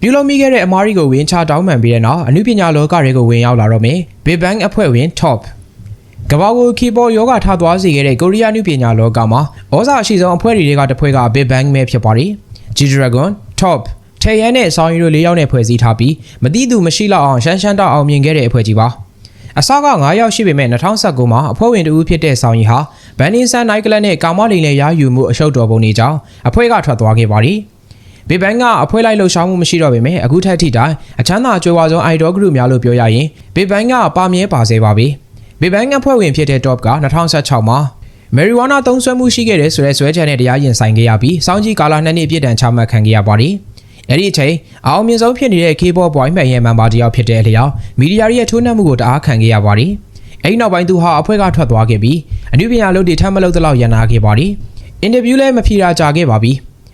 ပြုလုပ်မိခဲ့တဲ့အမားရီကိုဝင်ချတောင်းပန်ပြီးတဲ့နောက်အမှုပညာလောကတွေကိုဝင်ရောက်လာတော့မယ် Big Bang အဖွဲ့ဝင် Top ကမ္ဘာကိုခီပေါ်ယောဂထားသွားစေခဲ့တဲ့ကိုရီးယားနုပညာလောကမှာဩဇာအရှိဆုံးအဖွဲ့တွေကတစ်ဖွဲ့က Big Bang ပဲဖြစ်ပါတယ်။ G Dragon Top ထေရန်နဲ့ဆောင်းရီတို့၄ယောက်နဲ့ဖွဲ့စည်းထားပြီးမတိသူမရှိလောက်အောင်ရှမ်းရှမ်းတောက်အောင်မြင်ခဲ့တဲ့အဖွဲ့ကြီးပါ။အစက9ယောက်ရှိပေမဲ့2019မှာအဖွဲ့ဝင်တဦးဖြစ်တဲ့ဆောင်းရီဟာဘန်နီဆန်နိုက်ကလပ်နဲ့ကာမလိန်နဲ့ရယူမှုအရှုပ်တော်ပုံတွေကြောင့်အဖွဲ့ကထွက်သွားခဲ့ပါတယ်။ ဘေဘန်ကအဖွဲလိုက်လှုပ်ရှားမှုမရှိတော့ပေမဲ့အခုထက်ထိတိုင်အချမ်းသာကြွယ်ဝဆုံး idol group များလို့ပြောရရင်ဘေဘန်ကပါမြဲပါစေပါပဲဘေဘန်ကဖွဲ့ဝင်ဖြစ်တဲ့ top က2016မှာမယ်ရီဝါနာသုံးစွဲမှုရှိခဲ့တဲ့ဆိုတဲ့ဆွဲချက်နဲ့တရားရင်ဆိုင်ခဲ့ရပြီးစောင်းကြီးကာလာနှစ်နှစ်ပြစ်ဒဏ်ချမှတ်ခံခဲ့ရပါတယ်အဲ့ဒီအချိန်အအောင်မြင်ဆုံးဖြစ်နေတဲ့ K-pop boy band ရဲ့ member တယောက်ဖြစ်တဲ့အလျောက်မီဒီယာရဲ့ထိုးနှက်မှုကိုတအားခံခဲ့ရပါတယ်အဲ့ဒီနောက်ပိုင်းသူဟာအဖွဲ့ကထွက်သွားခဲ့ပြီးအနုပညာလုပ်တွေထပ်မလုပ်သလောက်ရန်နာခဲ့ပါတယ်အင်တာဗျူးလည်းမဖြေတာကြာခဲ့ပါပြီ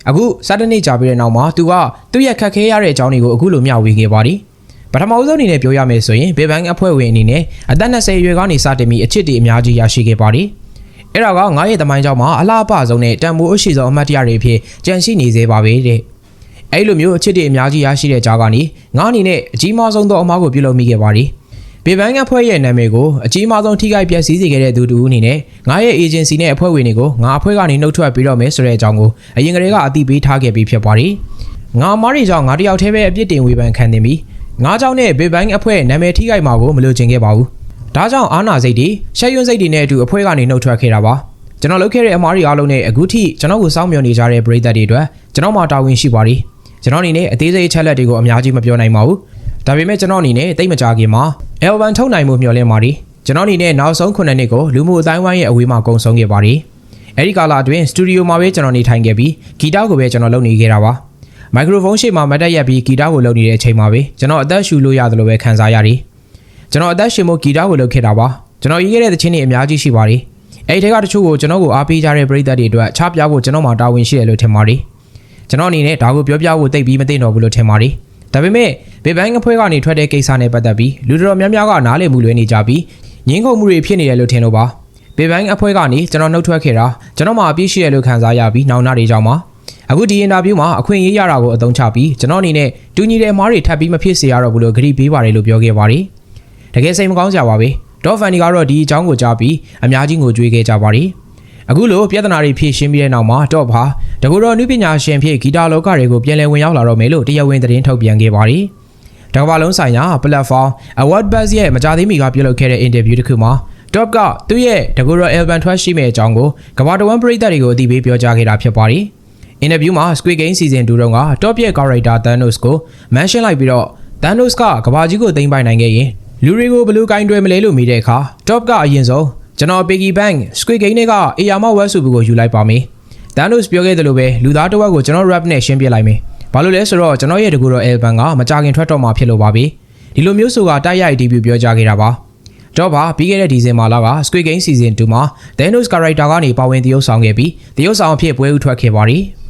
အခုစတနေ့ကြာပြီးတဲ့နောက်မှာသူကသူ့ရဲ့ခက်ခဲရတဲ့အကြောင်းတွေကိုအခုလိုမျှဝေခဲ့ပါတယ်။ပထမဦးဆုံးအနေနဲ့ပြောရမယ်ဆိုရင်ဘေဘန်အဖွဲ့ဝင်အနေနဲ့အသက်20ရွယ်ကနေစတင်ပြီးအချစ်တွေအများကြီးရရှိခဲ့ပါတယ်။အဲ့ဒါကငါးရဲ့တမိုင်းကြောင်းမှာအလားအပဆုံးနဲ့တန်ဖိုးအရှိဆုံးအမှတ်တရတွေဖြစ်ကြန့်ရှိနေသေးပါပဲတဲ့။အဲ့လိုမျိုးအချစ်တွေအများကြီးရရှိတဲ့ကြားကနေငါအနေနဲ့အကြီးမားဆုံးသောအမားကိုပြုလုပ်မိခဲ့ပါတယ်။ ဘေဘန်ကဖွဲ့ရဲ့နာမည်ကိုအကြီးမားဆုံးထိခိုက်ပျက်စီးစေခဲ့တဲ့သူတူအနေနဲ့ငါရဲ့ agency နဲ့အဖွဲ့ဝင်တွေကိုငါအဖွဲ့ကနေနှုတ်ထွက်ပြီးတော့မယ်ဆိုတဲ့အကြောင်းကိုအရင်ကတည်းကအသိပေးထားခဲ့ပြီးဖြစ်ပါတယ်။ငါမားတွေကြောင့်ငါတယောက်တည်းပဲအပြစ်တင်ဝေဖန်ခံနေပြီးငါကြောင့်နဲ့ဘေဘန်အဖွဲ့နာမည်ထိခိုက်မှာကိုမလိုချင်ခဲ့ပါဘူး။ဒါကြောင့်အာနာစိတ်တွေရှက်ရွံ့စိတ်တွေနဲ့အတူအဖွဲ့ကနေနှုတ်ထွက်ခဲ့တာပါ။ကျွန်တော်လုပ်ခဲ့တဲ့အမားတွေအားလုံးနဲ့အခုထိကျွန်တော်ကိုစောင့်မျှော်နေကြတဲ့ပရိသတ်တွေအတွက်ကျွန်တော်မှာတာဝန်ရှိပါတယ်။ကျွန်တော်အနေနဲ့အသေးစိတ်အချက်လက်တွေကိုအများကြီးမပြောနိုင်ပါဘူး။ဒါပေမဲ့ကျွန်တော်အနေနဲ့တိတ်မကြခင်မှာ L1 ထုတ်နိုင်မှုမျှော်လင့်ပါတယ်။ကျွန်တော်အနေနဲ့နောက်ဆုံး9နှစ်ကိုလူမှုအတိုင်းဝိုင်းရဲ့အဝေးမှာကုံဆုံးခဲ့ပါတယ်။အဲဒီကာလအတွင်းစတူဒီယိုမှာပဲကျွန်တော်နေထိုင်ခဲ့ပြီးဂီတကိုပဲကျွန်တော်လုပ်နေခဲ့တာပါ။မိုက်ခရိုဖုန်းရှေ့မှာမတ်တက်ရက်ပြီးဂီတကိုလုပ်နေတဲ့အချိန်မှာပဲကျွန်တော်အသက်ရှူလို့ရတယ်လို့ပဲခံစားရတယ်။ကျွန်တော်အသက်ရှင်မှုဂီတကိုလုပ်ခဲ့တာပါ။ကျွန်တော်ရေးခဲ့တဲ့သချင်းတွေအများကြီးရှိပါတယ်။အဲဒီထဲကတချို့ကိုကျွန်တော်ကိုအားပေးကြတဲ့ပရိသတ်တွေအတွက်ချပြဖို့ကျွန်တော်မှာတာဝန်ရှိတယ်လို့ထင်ပါတယ်။ကျွန်တော်အနေနဲ့ဒါကိုပြောပြဖို့တိတ်ပြီးမသိတော့ဘူးလို့ထင်ပါတယ်။ ဒါပေမဲ့ဘေဘန်ကဖွဲ့ကနေထွက်တဲ့ကိစ္စနဲ့ပတ်သက်ပြီးလူတော်များများကနားလည်မှုလွဲနေကြပြီးငင်းခုန်မှုတွေဖြစ်နေတယ်လို့ထင်လို့ပါဘေဘန်အဖွဲ့ကနေကျွန်တော်နှုတ်ထွက်ခဲ့တာကျွန်တော်မှအပြည့်ရှိရလို့ခံစားရပြီးနောင်နာတွေကြောင့်ပါအခုဒီအင်တာဗျူးမှာအခွင့်အရေးရတာကိုအသုံးချပြီးကျွန်တော်အနေနဲ့တူညီတဲ့မားတွေထပ်ပြီးမဖြစ်စေရတော့ဘူးလို့ဂရီပေးပါတယ်လို့ပြောခဲ့ပါတယ်တကယ်စိတ်မကောင်းကြပါပဲဒေါ်ဖန်ဒီကတော့ဒီအကြောင်းကိုကြားပြီးအများကြီးငိုကြွေးခဲ့ကြပါတယ် အခုလိုပြဿနာတွေဖြေရှင်းပြီးတဲ့နောက်မှာတော့ဘာတကူတော်နုပညာရှင်ဖြစ်ဂီတာလောကတွေကိုပြန်လည်ဝင်ရောက်လာတော့မယ်လို့တရားဝင်သတင်းထုတ်ပြန်ခဲ့ပါတယ်။တကမ္ဘာလုံးဆိုင်ရာ platform Award Buzz ရဲ့မကြသေးမီကပြုလုပ်ခဲ့တဲ့ interview တစ်ခုမှာ Top ကသူ့ရဲ့တကူတော် album ထွက်ရှိမဲ့အကြောင်းကိုကမ္ဘာတဝန်းပရိသတ်တွေကိုအသိပေးပြောကြားခဲ့တာဖြစ်ပါတယ်။ interview မှာ Squid Game season 2တုန်းက Top ရဲ့ character Thanos ကို mention လိုက်ပြီးတော့ Thanos ကကမ္ဘာကြီးကိုသိမ်းပိုက်နိုင်ခဲ့ရင်လူတွေကိုဘယ်လိုကင်တွယ်မလဲလို့မိတဲ့အခါ Top ကအရင်ဆုံး ကျွန်တော် Piggy Bank Squid Game တွေကအေယာမဝက်စုဘူးကိုယူလိုက်ပါမယ်။ Thanos ပြောခဲ့သလိုပဲလူသားတစ်ဝက်ကိုကျွန်တော် rap နဲ့ရှင်းပြလိုက်မယ်။ဘာလို့လဲဆိုတော့ကျွန်တော်ရဲ့တကူတော် album ကမကြခင်ထွက်တော့မှာဖြစ်လို့ပါပဲ။ဒီလိုမျိုးဆိုတာတိုက်ရိုက် debut ပြောကြားခဲ့တာပါ။တော့ပါပြီးခဲ့တဲ့ဒီဇင်ဘာလက Squid Game season 2မှာ Thanos character ကနေပါဝင်သရုပ်ဆောင်ခဲ့ပြီးသရုပ်ဆောင်အဖြစ်ပွဲဥထွက်ခဲ့ပါတယ်။